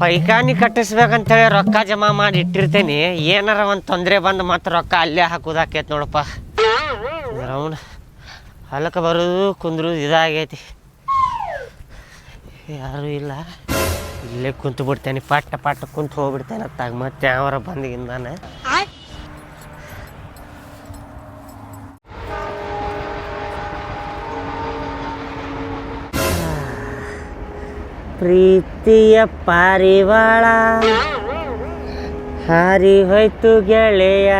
ಪೈಖಾನಿ ಕಟ್ಟಿಸ್ಬೇಕಂತೇಳಿ ರೊಕ್ಕ ಜಮಾ ಮಾಡಿ ಇಟ್ಟಿರ್ತೇನೆ. ಏನಾರ ಒಂದು ತೊಂದರೆ ಬಂದು ಮತ್ತೆ ರೊಕ್ಕ ಅಲ್ಲೇ ಹಾಕೋದಾಕೈತಿ ನೋಡಪ್ಪ. ರೌಂಡ್ ಹೊಲಕ್ಕೆ ಬರೋದು ಕುಂದ್ರು ಇದಾಗೈತಿ. ಯಾರೂ ಇಲ್ಲ. ಇಲ್ಲೇ ಕುಂತು ಬಿಡ್ತೇನೆ ಪಟ್ಟ ಪಟ್ಟ ಕುಂತು ಹೋಗ್ಬಿಡ್ತೇನೆ ಅತ್ತಾಗ. ಮತ್ತೆ ಯಾವರ ಬಂದಿಗಿಂದಾನೆ? ಪ್ರೀತಿಯ ಪಾರಿವಾಳ. ಹಾರಿ ಹೋಯ್ತು ಗೆಳೆಯ.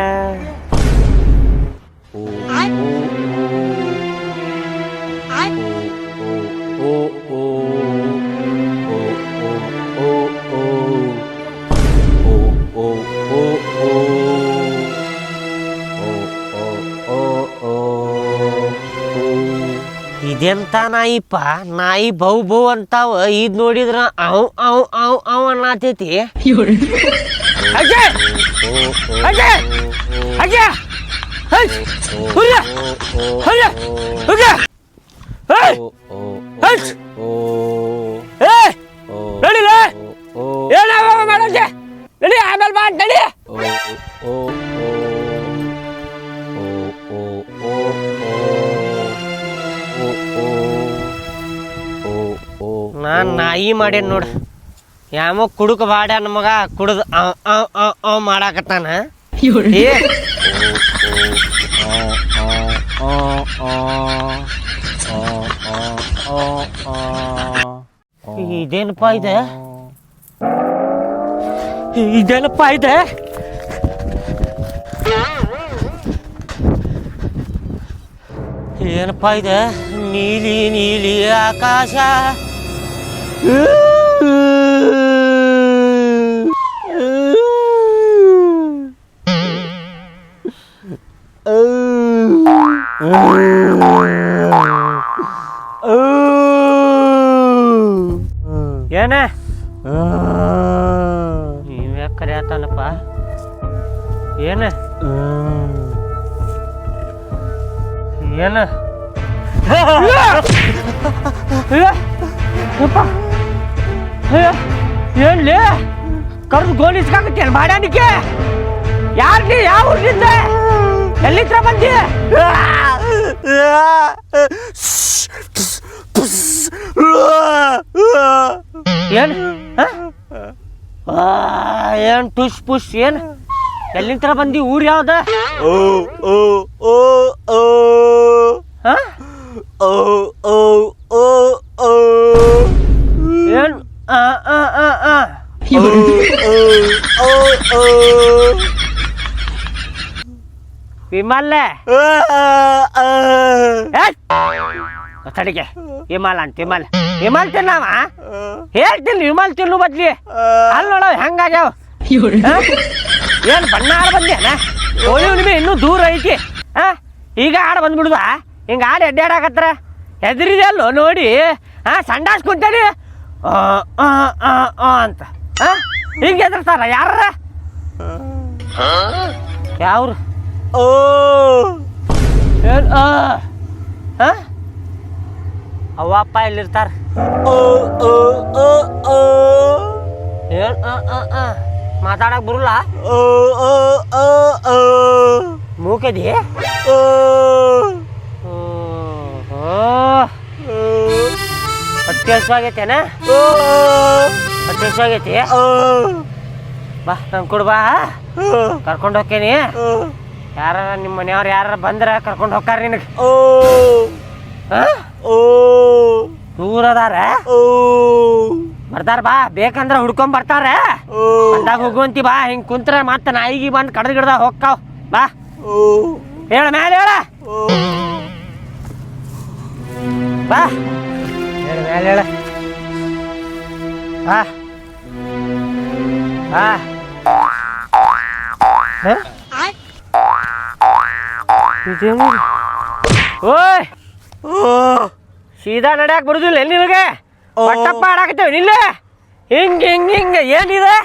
ಇದೆಂತ ನಾಯಿಪ್ಪ ನಾಯಿ ಬೌ ಬೌ ಅಂತಾವ ಇದ್ ನೋಡಿದ್ರ ಅವ್ ಅವ್ ಅವ್ ಅವ್ ಅನ್ನತೈತಿ ನಡಿ ಆಮೇಲೆ ಬಾ ನಡಿ ನಾನ್ ನಾಯಿ ಮಾಡೇನ್ ನೋಡ. ಯಾಮೋ ಕುಡುಕ ಬಾಡ ನಮಗ ಕುಡ್ದು ಅವ್ ಮಾಡಾಕತ್ತಾನ. ಏ. ಇದೇನಪ್ಪ ಇದೆ? ಇದೇನಪ್ಪ ಇದೆ? ಏನಪ್ಪ ಇದೆ? ನೀಲಿ ನೀಲಿ ಆಕಾಶ. ಏನ ನೀವೇ ಕರೆಯತ್ತಾನಪ್ಪ ಏನ ಏನ ಏನ್ಲಿ ಕರ್ದು ಗೋಲಿಸ್ಕಾಕತ್ತೇನು ಮಾಡ್ಯಾನಿಕೆ ಯಾರ್ಲಿ ಯಾವ ಊರ್ಲಿಂದ ಎಲ್ಲಿತ್ರ ಬಂದಿ? ಏನ್? ಏನ್ ಟುಷ್ ಪುಷ್ ಏನ್? ಎಲ್ಲಿಂತ್ರ ಬಂದಿ? ಊರ್ ಯಾವ್ದ? ಓ ಏನ್ ಆ, ಆ, ಆ, ಆ. ವಿಮಲ್ ತಡಿಗೆ ವಿಮಲ್ ಅಂತ ವಿಮಲ್. ವಿಮಲ್ ತಿನ್ನವ? ಹೇಳ್ತೀನಿ ವಿಮಲ್ ತಿನ್ನು ಬದ್ಲಿ. ಅಲ್ಲಿ ನೋಡವ್ ಹೆಂಗಾಗ್ಯಾವ? ಏನು ಬಣ್ಣ ಆಡ ಬಂದೇನ ಹೋಳಿ ಹುಣ್ಣಿಮೆ ಇನ್ನೂ ದೂರ ಐತಿ. ಹಾ ಈಗ ಆಡ ಬಂದ್ಬಿಡುದ? ಹಿಂಗ ಆಡ ಎಡ್ಡಾಡಕತ್ರ ಹೆದರಿದೆ ಅಲ್ಲೋ ನೋಡಿ? ಹಾ ಸಂಡಾಸ್ ಕುಂತಾನೆ? ಅಂತ. ಹಾ ಹಿಂಗೆ ಹೆದರ್ತಾರ ಯಾರ? ಯಾವ್ರು? ಓ. ಆ ಹಾ? ಅವ್ವ ಅಪ್ಪ ಓ ಓ ಆ, ಆ, ಆ. ಮಾತಾಡಕ್ ಬರುಲ್ಲ? ಮೂಕದಿ? ಹೊಟ್ಟೆ ಹಸುವಾಗೈತೇನ ಹೊಟ್ಟೆ ಓ ಬಾ ನಂಗೆ ಕೊಡು ಬಾ. ಕರ್ಕೊಂಡು ಹೋಗ್ತೇನಿ ಯಾರ ನಿಮ್ಮ ಮನೆಯವ್ರು ಯಾರ ಬಂದ್ರ ಕರ್ಕೊಂಡು ಹೋಗ್ತಾರ ನಿನಗೆ. ದೂರ ಅದಾರ ಬರ್ತಾರ ಬಾ. ಬೇಕಂದ್ರ ಹುಡ್ಕೊಂಡ್ ಬರ್ತಾರ. ಅಂದಾಗ ಹೋಗುವಂತಿ ಬಾ. ಹಿಂಗ್ ಕುಂತ್ರ ಮತ್ತ ನಾಯಿಗಿ ಬಂದ್ ಕಡ್ದ ಗಿಡ್ದ ಹೋಗ್ತಾವ್ ಬಾ. ಹೇಳ, ಮ್ಯಾಲ ಹೇಳ. ಬಾ. ಹೇಳ, ಮ್ಯಾಲ ಹೇಳ. ಬಾ? ಇದೇನು ಇದು? ಓಯ್ ಸೀದಾ ನಡ್ಯಾಕ ಬರುದಿಲ್ಲ ನಿನಗೆ ಪಟ್ಟಪ್ಪ ಆಡಾಕತ್ತೇವೆ ನಿಲ್ಲ ಹಿಂಗ್ ಹಿಂಗ್ ಹಿಂಗ್ ಏನಿದೆ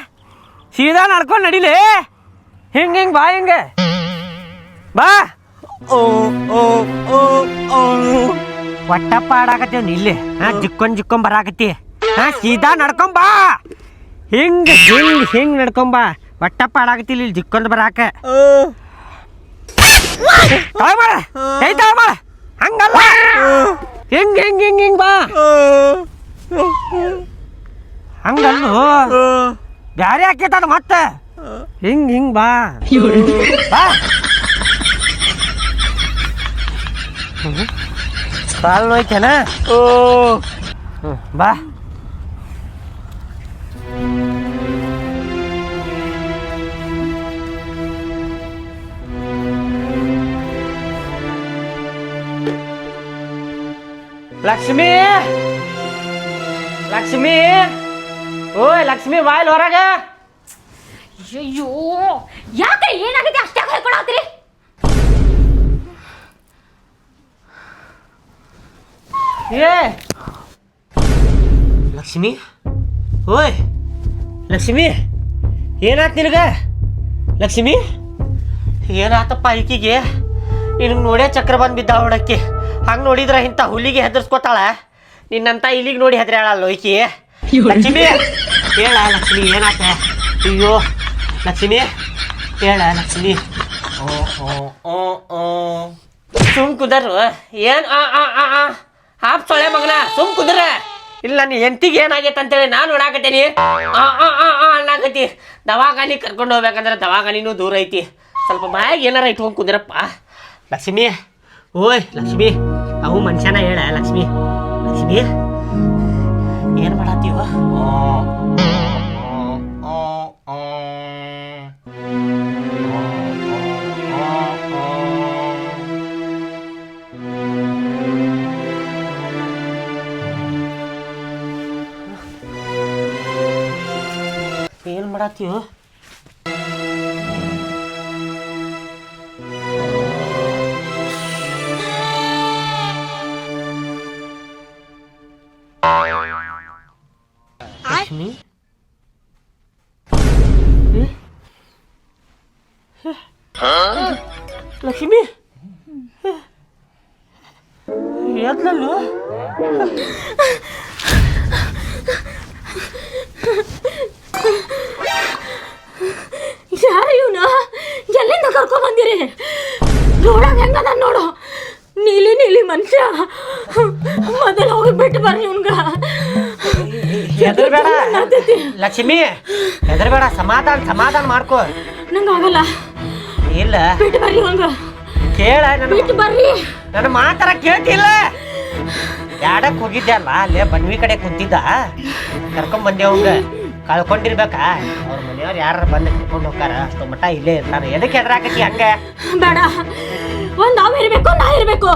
ಸೀದಾ ನಡ್ಕೊಂಡು ನಡಿಲಿ ಹಿಂಗ್ ಹಿಂಗ್ ಬಾ ಹಿಂಗ ಬಾ ಒಟ್ಟಪ್ಪ ಆಡಾಕತ್ತೇವ್ ನಿಲ್ಲಿ ಹಾ ಜಿಕ್ಕೊಂಡ್ ಜಿಕ್ಕೊಂಡ್ ಬರಾಕತ್ತಿ ಹಾ ಸೀದಾ ನಡ್ಕೊಂಡ್ ಬಾ ಹಿಂಗ್ ಹಿಂಗ ಹಿಂಗ ನಡ್ಕೊಂಬ. ಒಟ್ಟಪ್ಪ ಆಡಾಕತಿಲ್ಲ ಇಲ್ಲಿ ಜಿಕ್ಕೊಂಡು ಬರಾಕ. ತಗೊಳ್ಳ ಕೈ ತಗೊಳ್ಳ ಹಂಗಲ್ಲ. ಹಿಂಗ ಹಿಂಗ ಹಿಂಗ ಹಿಂಗ ಬಾ. ಹಂಗಲ್ಲ. ಬ್ಯಾರೆ ಆಕೇತದ ಮತ್ತೆ. ಹಿಂಗ ಹಿಂಗ ಬಾ. ಬಾ. ಹ್ಮ್. ಕಾಲ್ ನೋಯ್ತೇನ? ಹ್ಮ್, ಬಾ. ಲಕ್ಷ್ಮಿ ಲಕ್ಷ್ಮಿ ಓಯ್ ಲಕ್ಷ್ಮಿ ಬಾಯ್ಲ್ ಹೊರಗ ಅಯ್ಯೋ ಯಾಕ್ರಿ ಏನಾಗಿದೆ ಅಷ್ಟೇ ಹೇಳ್ಕೊಳತ್ರಿ ಏ ಲಕ್ಷ್ಮಿ ಓಯ್ ಲಕ್ಷ್ಮಿ ಏನಾಯ್ತು ನಿನಗ? ಲಕ್ಷ್ಮಿ ಏನಾತಪ್ಪ ಈಕಿಗೆ ನಿನಗೆ ನೋಡೇ ಚಕ್ರ ಬಂದು ಬಿದ್ದ ಹೊಡಕ್ಕೆ ಹಂಗೆ ನೋಡಿದ್ರೆ ಇಂಥ ಹುಲಿಗೆ ಹೆದರ್ಸ್ಕೊತಾಳ? ನಿನ್ನಂತ ಇಲ್ಲಿಗೆ ನೋಡಿ ಹೆದ್ರಾಳಲ್ಲ ಈಕಿ ಲಕ್ಷ್ಮಿ ಹೇಳ ಲಕ್ಷ್ಮಿ ಏನಾತ? ಅಯ್ಯೋ ಲಕ್ಷ್ಮಿ ಹೇಳ ಲಕ್ಷ್ಮಿ. ಓ ಓ ಓ ಓ ಸುಮ್ ಕುದರು ಏನ್ ಆ ಆ ಆ ಆ ಹಾಪ್ ಸೊಳೆ ಮಗನ ಸುಮ್ ಕುದ್ರ. ಇಲ್ಲ, ನೀ ಎಂತಿಗೆ ಏನಾಗೈತೆ ಅಂತೇಳಿ ನಾನು ನೋಡಾಕತ್ತೀನಿ ಅನ್ನಾಕತಿ ದವಾಖಾನಿ ಕರ್ಕೊಂಡು ಹೋಗ್ಬೇಕಂದ್ರೆ ದವಾಖಾನಿನೂ ದೂರ ಐತಿ. ಸ್ವಲ್ಪ ಬಾಯಾಗ ಏನಾರ ಇಟ್ಕೊಂಡು ಕುಂದ್ರಪ್ಪ. ಲಕ್ಷ್ಮಿ, ಓಯ್, ಲಕ್ಷ್ಮಿ. ಅವು ಮನುಷ್ಯನ ಹೇಳ, ಲಕ್ಷ್ಮಿ. ಲಕ್ಷ್ಮಿ, ಏನು ಮಾಡತ್ತೀವ ಏನು ಮಾಡತ್ತೀವ ಲಕ್ಷ್ಮಿ ಹ್ಮ್? ಲಕ್ಷ್ಮಿ ಎದ್ಲಲ್ಲು ಯಾರ ಇವನ ಎಲ್ಲಿಂದ ಕರ್ಕೊಂಡ್ ಬಂದಿರಿ? ನೋಡಂಗ ಹೆಂಗದ ನೋಡು. ನೀಲಿ ನೀಲಿ ಮನುಷ್ಯ. ಮೊದಲು ಹೋಗಿ ಬಿಟ್ಟು ಬರ್ರಿ ಇವನ್ಗ. ಹೆದರ್ಬೇಡ. ಲಕ್ಷ್ಮಿ ಹೆದರ್ಬೇಡ. ಸಮಾಧಾನ ಸಮಾಧಾನ ಮಾಡ್ಕೋ. ನಂಗೆ ಆಗಲ್ಲ. ಇಲ್ಲ. ಬಿಟ್ಟು ಬರ್ರಿ ಇವಂಗ ಕೇಳ ನನ್ನ ಬಿಟ್ಟು ಬರ್ರಿ. ನನ್ನ ಮಾತರ ಕೇಳ್ತಿಲ್ಲ. ಯಾಡಕ್ ಹೋಗಿದ್ದೆ ಅಲ್ಲ ಅಲ್ಲೇ ಬನ್ವಿ ಕಡೆ ಕುಂತಿದ್ದ. ಕರ್ಕೊಂಡ್ ಬಂದೆ ಅವಂಗ ಕಳ್ಕೊಂಡಿರ್ಬೇಕಾ? ಅವ್ರ ಮನೆಯವ್ರು ಯಾರು ಬಂದು ಕರ್ಕೊಂಡು ಹೋಗಾರ ಅಷ್ಟು ಮಟ್ಟ ಇಲ್ಲೇ ಇರ್ತಾರ ಎದಕ್ಕೆ ಹೆದರಾಕತಿ ಹಂಗ? ಬೇಡ. ಒಂದ್ ನಾವ್ ಇರ್ಬೇಕು ನಾ ಇರ್ಬೇಕು.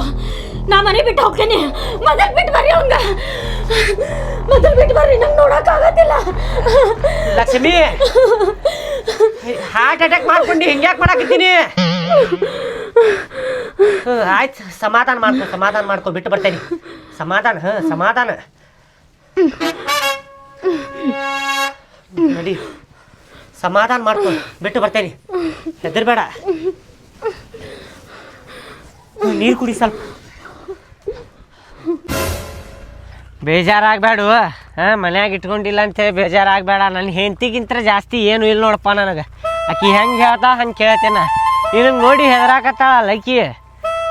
ನಾ ಮನೆ ಬಿಟ್ಟು ಹೋಗ್ತೇನೆ. ಮೊದಲ್ ಬಿಟ್ಟು ಬರ್ರಿ ಅವಂಗ ಮೊದಲ್ ಬಿಟ್ಟು ಬರ್ರಿ ನಂಗೆ ನೋಡಕ್ ಆಗತ್ತಿಲ್ಲ. ಲಕ್ಷ್ಮಿ! ಹಾರ್ಟ್ ಅಟ್ಯಾಕ್ ಮಾಡ್ಕೊಂಡು ಹಿಂಗ್ಯಾಕ್ ಮಾಡಕತ್ತೀನಿ? ಹ್ಮ್, ಆಯ್ತು. ಸಮಾಧಾನ ಮಾಡ್ಕೊ ಸಮಾಧಾನ ಮಾಡ್ಕೊ ಬಿಟ್ಟು ಬರ್ತೇನೆ. ಸಮಾಧಾನ ಹ ಸಮಾಧಾನ. ನಡಿ. ಸಮಾಧಾನ ಮಾಡ್ಕೊ. ಬಿಟ್ಟು ಬರ್ತೇನೆ. ಹೆದರ್ಬೇಡ. ನೀರು ಕುಡಿ ಸ್ವಲ್ಪ. ಬೇಜಾರಾಗಬೇಡ. ಹಾಂ, ಮನ್ಯಾಗ ಇಟ್ಕೊಂಡಿಲ್ಲ ಅಂತೇಳಿ ಬೇಜಾರಾಗಬೇಡ. ನನ್ನ ಹೆಂಡತಿಗಿಂತ ಜಾಸ್ತಿ ಏನು ಇಲ್ಲ ನೋಡಪ್ಪ ನನಗೆ. ಆಕಿ ಹೆಂಗೆ ಹೇಳ್ತಾ ಹಂಗೆ ಕೇಳ್ತೇನೆ. ನಿನಗೆ ನೋಡಿ ಹೆದರಾಕತ್ತಾಳ ಲೈಕಿ.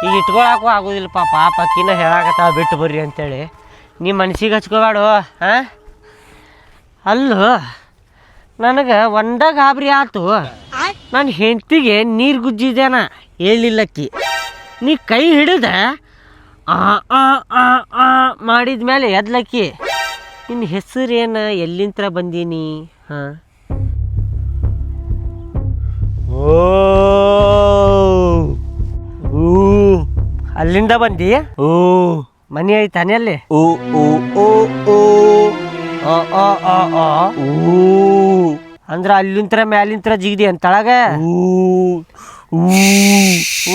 ಈಗ ಇಟ್ಕೊಳಕ್ಕೂ ಆಗೋದಿಲ್ಲಪ್ಪ. ಪಾಪ ಅಕ್ಕಿನ ಹೇಳಾಕತ್ತಾಳ, ಬಿಟ್ಟು ಬರ್ರಿ ಅಂತೇಳಿ. ನೀ ಮನ್ಸಿಗೆ ಹಚ್ಕೋಬೇಡ. ಹಾಂ? ಅಲ್ಲೋ. ನನಗೆ ಒಂದ ಗಾಬರಿ ಆತು. ನನ್ನ ಹೆಂಡತಿಗೆ ನೀರು ಗುಜ್ಜಿದೇನ ಹೇಳಿಲ್ಲಕ್ಕಿ. ನೀ ಕೈ ಹಿಡಿದ ಆ ಆ ಆ ಆ ಮಾಡಿದ ಮೇಲೆ ಎದ್ಲಕ್ಕಿ. ನಿನ್ನ ಹೆಸರೇನು? ಎಲ್ಲಿಂತ್ರ ಬಂದೀನಿ? ಹಾಂ. ಓ ಊ. ಅಲ್ಲಿಂದ ಬಂದಿ? ಓ ಮನೆ ಐತಾನೆ ಅಲ್ಲಿ? ಓ ಓ ಓ ಓ ಅಂದ್ರ ಅಲ್ಲಿಂತ್ರ ಮ್ಯಾಲಿಂತ್ರ ಜಿಗಿದಿ ಅಂತಳಗ? ಊ. ಊ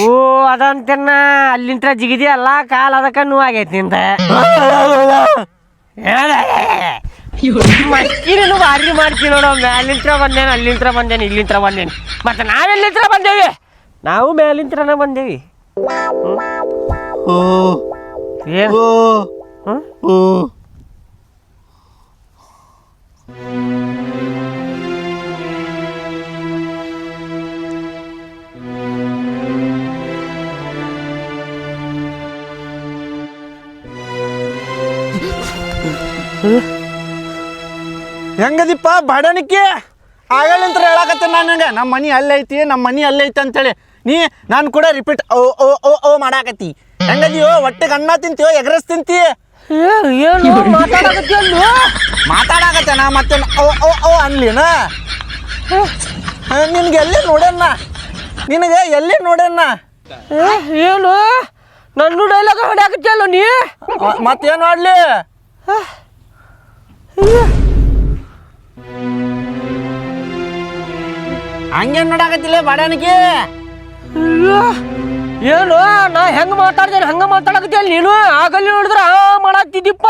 ಓ ಅದಂತನ್ನ ಅಲ್ಲಿಂತ್ರ ಜಿಗಿದಿ ಅಲ್ಲ ಕಾಲ್ ಅದಕ್ಕ ಆಗೈತಿ ನಿಂದ. ಮಸ್ಕಿನೂ ಭಾರಿ ಮಾಡ್ತೀನಿ ನೋಡು ಮ್ಯಾಲಿಂತ್ರ ಬಂದೇನೆ ಅಲ್ಲಿಂತ್ರ ಬಂದೇನೆ ಇಲ್ಲಿಂತ್ರ ಬಂದೇನೆ. ಮತ್ತೆ ನಾವೆಲ್ಲಿಂತ್ರ ಬಂದೇವಿ? ನಾವು ಮ್ಯಾಲಿಂತ್ರನ ಬಂದೇವಿ. ಓ ಏನು? ಓ? ಹೆಂಗದಿಪ್ಪ? ಬಾಡನಿಕ್ಕೆ ಆಗಲ್ಲಂತ್ರ ಹೇಳಕತ್ತೆ ನಾನು ನಂಗೆ. ನಮ್ಮ ಮನಿ ಅಲ್ಲೇ ಐತಿ ನಮ್ಮ ಮನಿ ಅಲ್ಲೇ ಐತಿ ಅಂತೇಳಿ. ನೀ ನಾನು ಕೂಡ ರಿಪೀಟ್ ಓ ಓ ಓ ಓ ಮಾಡಾಕತ್ತಿ. ಹೆಂಗದಿಯೋ ಹೊಟ್ಟೆಗೆ ಅನ್ನ ತಿಂತೀಯೋ ಎಗ್ರೆಸ್ ತಿಂತಿ? ಏನು ನಾ ಮತ್ತೆ ಓ ಓ ಓ ಅನ್ಲಿನ? ನಿನಗೆ ಎಲ್ಲಿ ನೋಡೇನ ನಿನಗೆ ಎಲ್ಲಿ ಏ, ಏನು? ನನ್ನ ಡೈಲಾಗ್ ಹೊಡ್ಯಾಕತ್ತಿ ಅಲ್ವ ನೀ? ಮತ್ತೇನು ಮಾಡ್ಲಿ ಹಂಗೇನ್ ನೋಡಾಕತ್ತಿಲ್ಲ ಅಯ್ಯೋ, ಏನು? ನಾ ಹೆಂಗ್ ಮಾತಾಡ್ತೇನೆ ಹಂಗ ಮಾತಾಡಕತ್ತಿ ನೀನು? ಆಗಲ್ಲಿ ನೋಡಿದ್ರೆ ಆ ಮಾಡಾಕ್ತಿದ್ದಿಪ್ಪ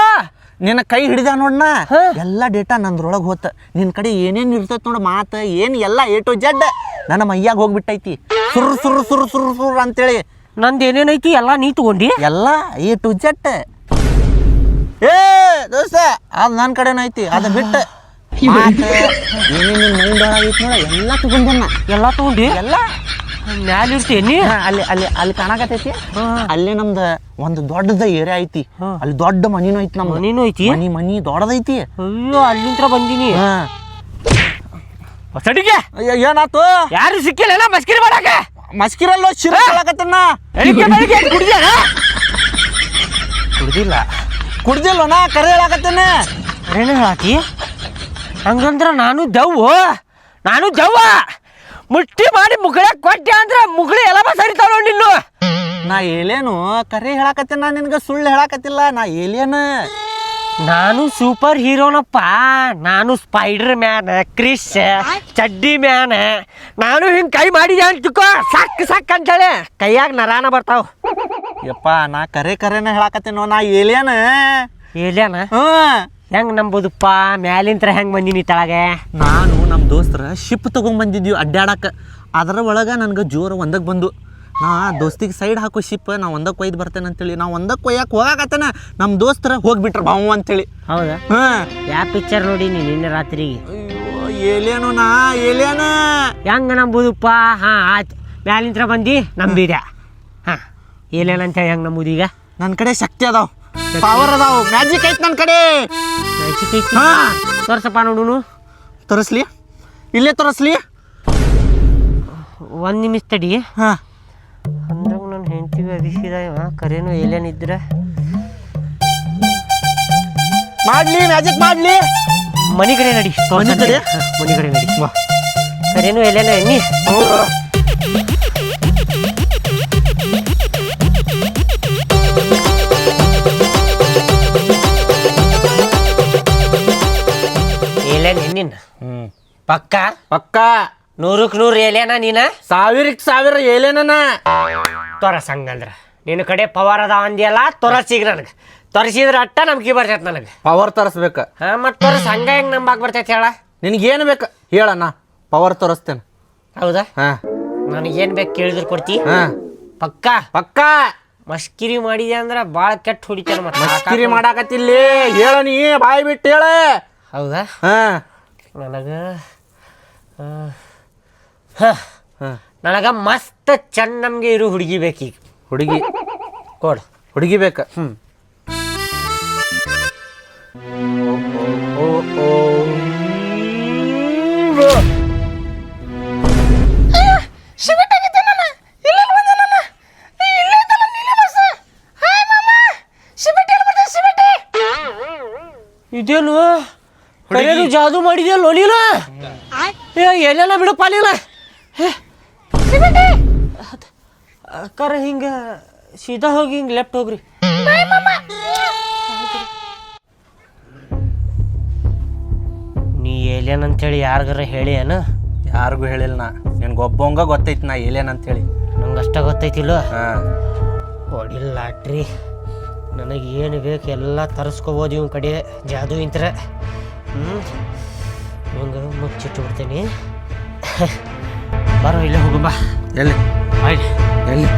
ನಿನ್ನ ಕೈ ಹಿಡಿದ ನೋಡ್ನ ಹಾ. ಎಲ್ಲ ಡೇಟಾ ನಂದ್ರೊಳಗೆ ಹೋತ. ನಿನ್ನ ಕಡೆ ಏನೇನು ಇರ್ತೈತೆ ನೋಡು ಮಾತು ಏನು ಎಲ್ಲ ಎ ಟು ಜಡ್ ನನ್ನ ಮೈಯಾಗ ಹೋಗ್ಬಿಟ್ಟೈತಿ. ಸುರ್ ಸುರ್ ಸುರ್ ಸುರ್ ಸುರ್ ಅಂತೇಳಿ. ನಂದು ಏನೇನೈತಿ ಎಲ್ಲ ನೀ ತಗೊಂಡಿ? ಎಲ್ಲ ಎ ಟು ಜಡ್ ಏ ದೋಸ್ತ ಅದು ನನ್ನ ಕಡೆನೂ ಐತಿ. ಅದು ಬಿಟ್ಟು ಎಲ್ಲ ತಗೊಂಡನ್ನ ಎಲ್ಲ ತಗೊಂಡಿ? ಎಲ್ಲ. ಮ್ಯಾಲ ಇರ್ತೀನಿ ಹಾ, ಅಲ್ಲಿ ಅಲ್ಲಿ ಅಲ್ಲಿ ಕಾಣಕತ್ತೈತಿ. ಹಾ. ಅಲ್ಲೇ ನಮ್ದು ಒಂದು ದೊಡ್ಡದ ಏರಿಯಾ ಐತಿ. ಅಲ್ಲಿ ದೊಡ್ಡ ಮನಿನೂ ಐತಿ ನಮ್ಮ ಮನಿನೂ ಐತಿ? ಮನಿ ಮನಿ ದೊಡ್ಡದೈತಿ. ಅಯ್ಯೋ ಅಲ್ಲಿಂತ್ರ ಬಂದೀನಿ. ಅಯ್ಯ, ಏನಾತು? ಯಾರು ಸಿಕ್ಕಿಲ್ಲ ಮಸ್ಕಿರಿ ಮಾಡಕ? ಮಸ್ಕಿರಲ್ಲೋ ಶಿರ ಬೆಳಿಗ್ಗೆ ಕುಡ್ದ್ಯಾನ ಕುಡ್ದಿಲ್ಲ. ನಾ ಕರೆ ಹೇಳಕತ್ತೇನೆ. ಹಾಕಿ ಹೇಳಾತಿ? ಹಂಗಂದ್ರ ನಾನು ದವ್ವ. ನಾನು ದವ್ವ. ಮುಟ್ಟಿ ಮಾಡಿ ಮುಗಳ ಕೊಟ್ಟೆ ಅಂದ್ರ ಮುಗಳಿ ಎಲ್ಲ ಸರಿತಾವ ನಿನ್ನು. ನಾ ಏಲೇನು ಕರೆ ಹೇಳಕತ್ತೆ ನಾ ನಿನ್ಗ ಸುಳ್ಳು ಹೇಳಕತ್ತಿಲ್ಲ ನಾ ಏಲಿಯನ್ ನಾನು ಸೂಪರ್ ಹೀರೋನಪ್ಪ. ನಾನು ಸ್ಪೈಡರ್ ಮ್ಯಾನ್ ಕ್ರಿಶ್ ಚಡ್ಡಿ ಮ್ಯಾನ್. ನಾನು ಹಿಂಗ್ ಕೈ ಮಾಡಿದೆ ಅಂತಿಕೋ ಸಾಕ್ ಸಾಕ್ ಅಂತೇಳಿ ಕೈಯಾಗ ನರಾನ ಬರ್ತಾವ. ಯಪ್ಪ ನಾ ಕರೆ ಕರೆನ ಹೇಳಕತ್ತೇನೋ ನಾ ಏಲಿಯನ್ ಏಲಿಯನ್ ಹ್ಮ್. ಹೆಂಗ್ ನಂಬೋದಪ್ಪ? ಮ್ಯಾಲಿಂತ್ರ ಹೆಂಗ್ ಬಂದಿನಿ ತಳಗೆ? ನಾನು ನಮ್ಮ ದೋಸ್ತರ ಶಿಪ್ ತಗೊಂಬಂದಿದ್ವಿ ಅಡ್ಡಾಡಕ್ಕೆ ಅದರ ಒಳಗೆ ನನಗೆ ಜೋರು ಒಂದಕ್ಕೆ ಬಂದು ನಾ ದೋಸ್ತಿಗೆ ಸೈಡ್ ಹಾಕೋ ಶಿಪ್ ನಾ ಒಂದಕ್ಕೆ ಒಯ್ದು ಬರ್ತೇನೆ ಅಂತೇಳಿ. ನಾ ಒಂದಕ್ಕೆ ಒಯ್ಯಕ್ಕೆ ಹೋಗಾಕತ್ತೇನೆ ನಮ್ಮ ದೋಸ್ತರ ಹೋಗ್ಬಿಟ್ರ ಬಾವು ಅಂತೇಳಿ. ಹೌದಾ? ಹಾಂ. ಯಾವ ಪಿಕ್ಚರ್ ನೀನು ನಿನ್ನೆ ರಾತ್ರಿಗೆ? ಅಯ್ಯೋ ಏಲೇನು ನಾ ಏಲೇನ? ಹೆಂಗ ನಂಬುದಪ್ಪ? ಹಾಂ ಆಯ್ತು. ಮ್ಯಾಲಿಂತ್ರ ಬಂದು ನಂಬಿದೆ. ಹಾ. ಏಲೇನಂತ ಹೆಂಗ್ ನಂಬುದು ಈಗ? ನನ್ನ ಕಡೆ ಶಕ್ತಿ ಅದಾವ. ಪವರ್ ಅದಾವ. ಮ್ಯಾಜಿಕ್ ಐತ್ ನನ್ನ ಕಡೆ. ಮ್ಯಾಜಿಕ್ ಐತಿ ಹಾ. ತೋರ್ಸಪ್ಪ ನೋಡುನು ತೋರಿಸ್ಲಿ. ಇಲ್ಲೇ ತೋರಿಸ್ಲಿ. ಒಂದು ನಿಮಿಷ ತಡಿ. ಹಾ. ಅಂದಾಗ ನನ್ನ ಹೆಂಡತಿ ಇವ. ಕರೇನು ಏಲೇನಿದ್ರೆ ಮಾಡ್ಲಿ ಮ್ಯಾಜಿಕ್ ಮಾಡ್ಲಿ. ಮನಿ ಕಡೆ ನಡಿ. ಮನಿ ಕಡೆ? ಮನೆ ಕಡೆ ನಡಿ. ಕರೇನು ಏಲೇನ ಎಣ್ಣಿ ಹ್ಮ್. ಪಕ್ಕ? ಪಕ್ಕ. ನೂರಕ್ಕೆ ನೂರು ಏಲೇನ ನೀನ? ಸಾವಿರಕ್ಕೆ ಸಾವಿರ ಏಲೇನ ತೋರಸ್ ಹಂಗಂದ್ರ ನಿನ್ನ ಕಡೆ ಪವರ್ ಅದಾವ ಅಂದಿಯಲ್ಲ ತೋರಸೀಗ ನನಗೆ. ತೊರಸಿದ್ರ ಅಟ್ಟ ನಂಬಿಕೆ ಬರ್ತೈತೆ ನನಗೆ. ಪವರ್ ತರಸ್ಬೇಕ. ಹಾ ಮತ್ತೆ ತೊರಸ್ ಹಂಗ ಹೆಂಗೆ ನಂಬಾಕ್ ಬರ್ತೈತೆ ಹೇಳ? ನಿನಗೇನು ಬೇಕು? ಹೇಳಣ್ಣ ಪವರ್ ತೋರಿಸ್ತೇನೆ. ಹೌದಾ? ಹಾ. ನನಗೇನು ಬೇಕು ಕೇಳಿದ್ರೆ ಕೊಡ್ತಿ? ಹಾ. ಪಕ್ಕ? ಪಕ್ಕ. ಮಸ್ಕಿರಿ ಮಾಡಿದೆ ಅಂದ್ರೆ ಭಾಳ ಕೆಟ್ಟ ಹೊಡಿತಾನೆ ಮತ್ತೆ ಮಸ್ಕಿರಿ ಮಾಡಾಕತ್ತಿಲ್ಲಿ. ಹೇಳ ನೀ ಬಾಯಿ ಬಿಟ್ಟು ಹೇಳ. ಹೌದಾ? ಹಾ. ನನಗೆ ಹಾಂ ಹಾಂ. ನನಗೆ ಮಸ್ತ್ ಚೆನ್ನ ನಮಗೆ ಇರು ಹುಡುಗಿ ಬೇಕೀಗ. ಹುಡುಗಿ. ಕೊಡು. ಹುಡುಗಿ ಬೇಕ? ಓ ಇದೇನು? ಕರೆಯಲು ಜಾದು ಮಾಡಿದ್ಯಲ್ಲ ಲೋಲಿಲ? ಏ ಎಲ್ಲೆಲ್ಲ ಬಿಡು ಪಾಲಿಲ. ಅಕ್ಕಾರ ಹಿಂಗ ಸೀದಾ ಹೋಗಿ ಹಿಂಗ ಲೆಫ್ಟ್ ಹೋಗ್ರಿ. ನೀ ಏಲಿಯನ್ ಅಂತೇಳಿ ಯಾರಿಗಾರ ಹೇಳಿ ಏನ? ಯಾರಿಗೂ ಹೇಳಿಲ್ಲ ನಾ. ನಿನ್ಗೊಬ್ಬವಂಗ ಗೊತ್ತೈತಿ ನಾ ಏಲಿಯನ್ ಅಂತೇಳಿ. ನಂಗೆ ಅಷ್ಟ ಗೊತ್ತೈತಿಲ್ಲ? ಹಾ. ಹೊಡಿಲ್ಲ ಲಾಟ್ರಿ. ನನಗೆ ಏನು ಬೇಕು ಎಲ್ಲ ತರಿಸ್ಕೋಬೋದು ಇವನ್ ಕಡೆ. ಜಾದು ಇಂತ್ರ. ಇವಂಗ ಮುಚ್ಚಿಟ್ಟು ಬಿಡ್ತೀನಿ. ಬರೋ ಇಲ್ಲೇ ಹೋಗು ಬಾ ಎಲ್ಲಿ? ಆಯ್ತು. ಎಲ್ಲಿ?